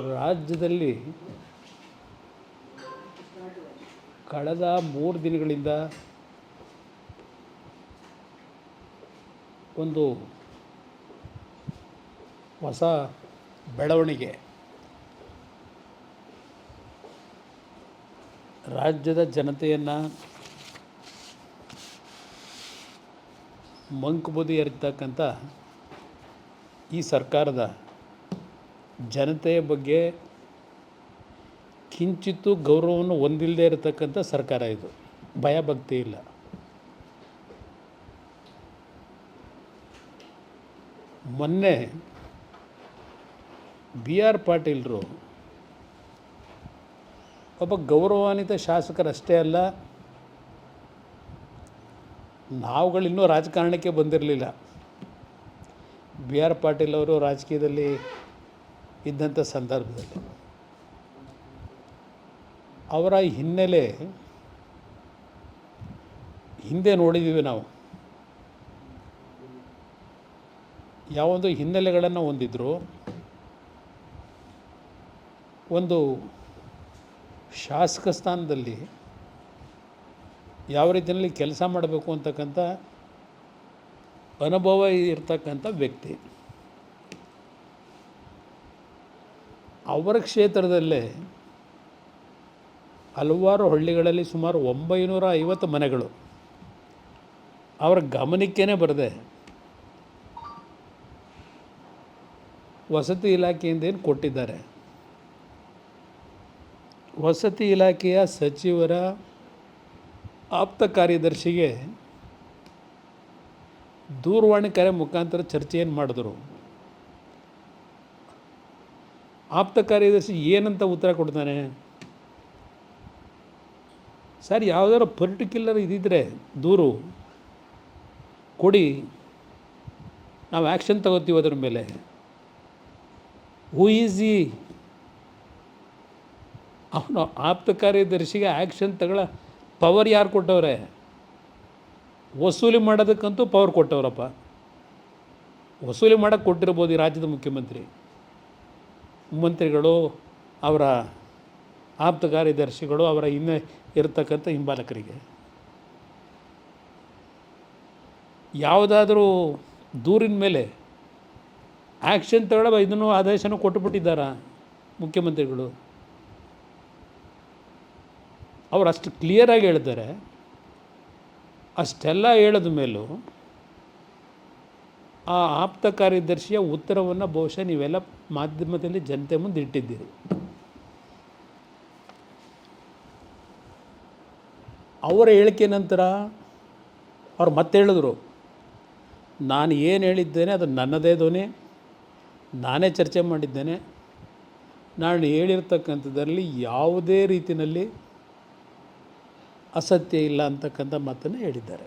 ರಾಜ್ಯದಲ್ಲಿ ಕಳೆದ ಮೂರು ದಿನಗಳಿಂದ ಒಂದು ಹೊಸ ಬೆಳವಣಿಗೆ. ರಾಜ್ಯದ ಜನತೆಯನ್ನು ಮಂಕುಬೂದಿ ಏರ್ತಕ್ಕಂಥ ಈ ಸರ್ಕಾರದ ಜನತೆಯ ಬಗ್ಗೆ ಕಿಂಚಿತ್ತು ಗೌರವವನ್ನು ಹೊಂದಿಲ್ಲದೆ ಇರತಕ್ಕಂಥ ಸರ್ಕಾರ ಇದು. ಭಯಭಕ್ತಿ ಇಲ್ಲ. ಮೊನ್ನೆ ಬಿ ಆರ್ ಪಾಟೀಲ್ರು ಒಬ್ಬ ಗೌರವಾನ್ವಿತ ಶಾಸಕರಷ್ಟೇ ಅಲ್ಲ ನಾವುಗಳಿನ್ನೂ ರಾಜಕಾರಣಕ್ಕೆ ಬಂದಿರಲಿಲ್ಲ. ಬಿ ಆರ್ ಪಾಟೀಲ್ ಅವರು ರಾಜಕೀಯದಲ್ಲಿ ಇದ್ದಂಥ ಸಂದರ್ಭದಲ್ಲಿ. ಅವರ ಹಿನ್ನೆಲೆ ಹಿಂದೆ ನೋಡಿದ್ದೀವಿ ನಾವು. ಯಾವೊಂದು ಹಿನ್ನೆಲೆಗಳನ್ನು ಹೊಂದಿದ್ರು, ಒಂದು ಶಾಸಕ ಸ್ಥಾನದಲ್ಲಿ ಯಾವ ರೀತಿಯಲ್ಲಿ ಕೆಲಸ ಮಾಡಬೇಕು ಅಂತಕ್ಕಂಥ ಅನುಭವ ಇರ್ತಕ್ಕಂಥ ವ್ಯಕ್ತಿ. ಅವರ ಕ್ಷೇತ್ರದಲ್ಲೇ ಹಲವಾರು ಹಳ್ಳಿಗಳಲ್ಲಿ ಸುಮಾರು ಒಂಬೈನೂರ ಐವತ್ತು ಮನೆಗಳು. ಅವರ ಗಮನಕ್ಕೇ ಬರದೆ ವಸತಿ ಇಲಾಖೆಯಿಂದ ಏನು ಕೊಟ್ಟಿದ್ದಾರೆ? ವಸತಿ ಇಲಾಖೆಯ ಸಚಿವರ ಆಪ್ತ ಕಾರ್ಯದರ್ಶಿಗೆ ದೂರವಾಣಿ ಕರೆ ಮುಖಾಂತರ ಚರ್ಚೆಯನ್ನು ಮಾಡಿದ್ರು. ಆಪ್ತ ಕಾರ್ಯದರ್ಶಿ ಏನಂತ ಉತ್ತರ ಕೊಡ್ತಾನೆ? ಸರ್, ಯಾವುದಾದ್ರು ಪರ್ಟಿಕ್ಯುಲರ್ ಇದಿದ್ದರೆ ದೂರು ಕೊಡಿ. ನಾವು ಆ್ಯಕ್ಷನ್ ತಗೋತೀವಿ ಅದರ ಮೇಲೆ. ಹೂ ಈಸ್ ಈ ಅವನು ಆಪ್ತ ಕಾರ್ಯದರ್ಶಿಗೆ ಆ್ಯಕ್ಷನ್ ತಗೊಳ ಪವರ್ ಯಾರು ಕೊಟ್ಟವ್ರೆ? ವಸೂಲಿ ಮಾಡೋದಕ್ಕಂತೂ ಪವರ್ ಕೊಟ್ಟವ್ರಪ್ಪ. ವಸೂಲಿ ಮಾಡೋಕ್ಕೆ ಕೊಟ್ಟಿರ್ಬೋದು ಈ ರಾಜ್ಯದ ಮುಖ್ಯಮಂತ್ರಿ. ಮಂತ್ರಿಗಳು, ಅವರ ಆಪ್ತ ಕಾರ್ಯದರ್ಶಿಗಳು ಅವರ ಹಿಂದೆ ಇರತಕ್ಕಂಥ ಹಿಂಬಾಲಕರಿಗೆ. ಯಾವುದಾದ್ರೂ ದೂರಿನ ಮೇಲೆ ಆ್ಯಕ್ಷನ್ ತಗೊಳ್ಳೋ ಇದನ್ನು ಆದೇಶನೂ ಕೊಟ್ಟುಬಿಟ್ಟಿದ್ದಾರಾ ಮುಖ್ಯಮಂತ್ರಿಗಳು? ಅವರು ಅಷ್ಟು ಕ್ಲಿಯರಾಗಿ ಹೇಳಿದ್ದಾರೆ. ಅಷ್ಟೆಲ್ಲ ಹೇಳಿದ ಮೇಲೂ ಆ ಆಪ್ತ ಕಾರ್ಯದರ್ಶಿಯ ಉತ್ತರವನ್ನು ಬಹುಶಃ ನೀವೆಲ್ಲ ಮಾಧ್ಯಮದಲ್ಲಿ ಜನತೆ ಮುಂದೆ ಇಟ್ಟಿದ್ದೀರಿ. ಅವರ ಹೇಳಿಕೆ ನಂತರ ಅವ್ರು ಮತ್ತೆ ಹೇಳಿದ್ರು, ನಾನು ಏನು ಹೇಳಿದ್ದೇನೆ ಅದು ನನ್ನದೇ ಧ್ವನಿ, ನಾನೇ ಚರ್ಚೆ ಮಾಡಿದ್ದೇನೆ. ನಾನು ಹೇಳಿರ್ತಕ್ಕಂಥದ್ರಲ್ಲಿ ಯಾವುದೇ ರೀತಿಯಲ್ಲಿ ಅಸತ್ಯ ಇಲ್ಲ ಅಂತಕ್ಕಂಥ ಮಾತನ್ನು ಹೇಳಿದ್ದಾರೆ.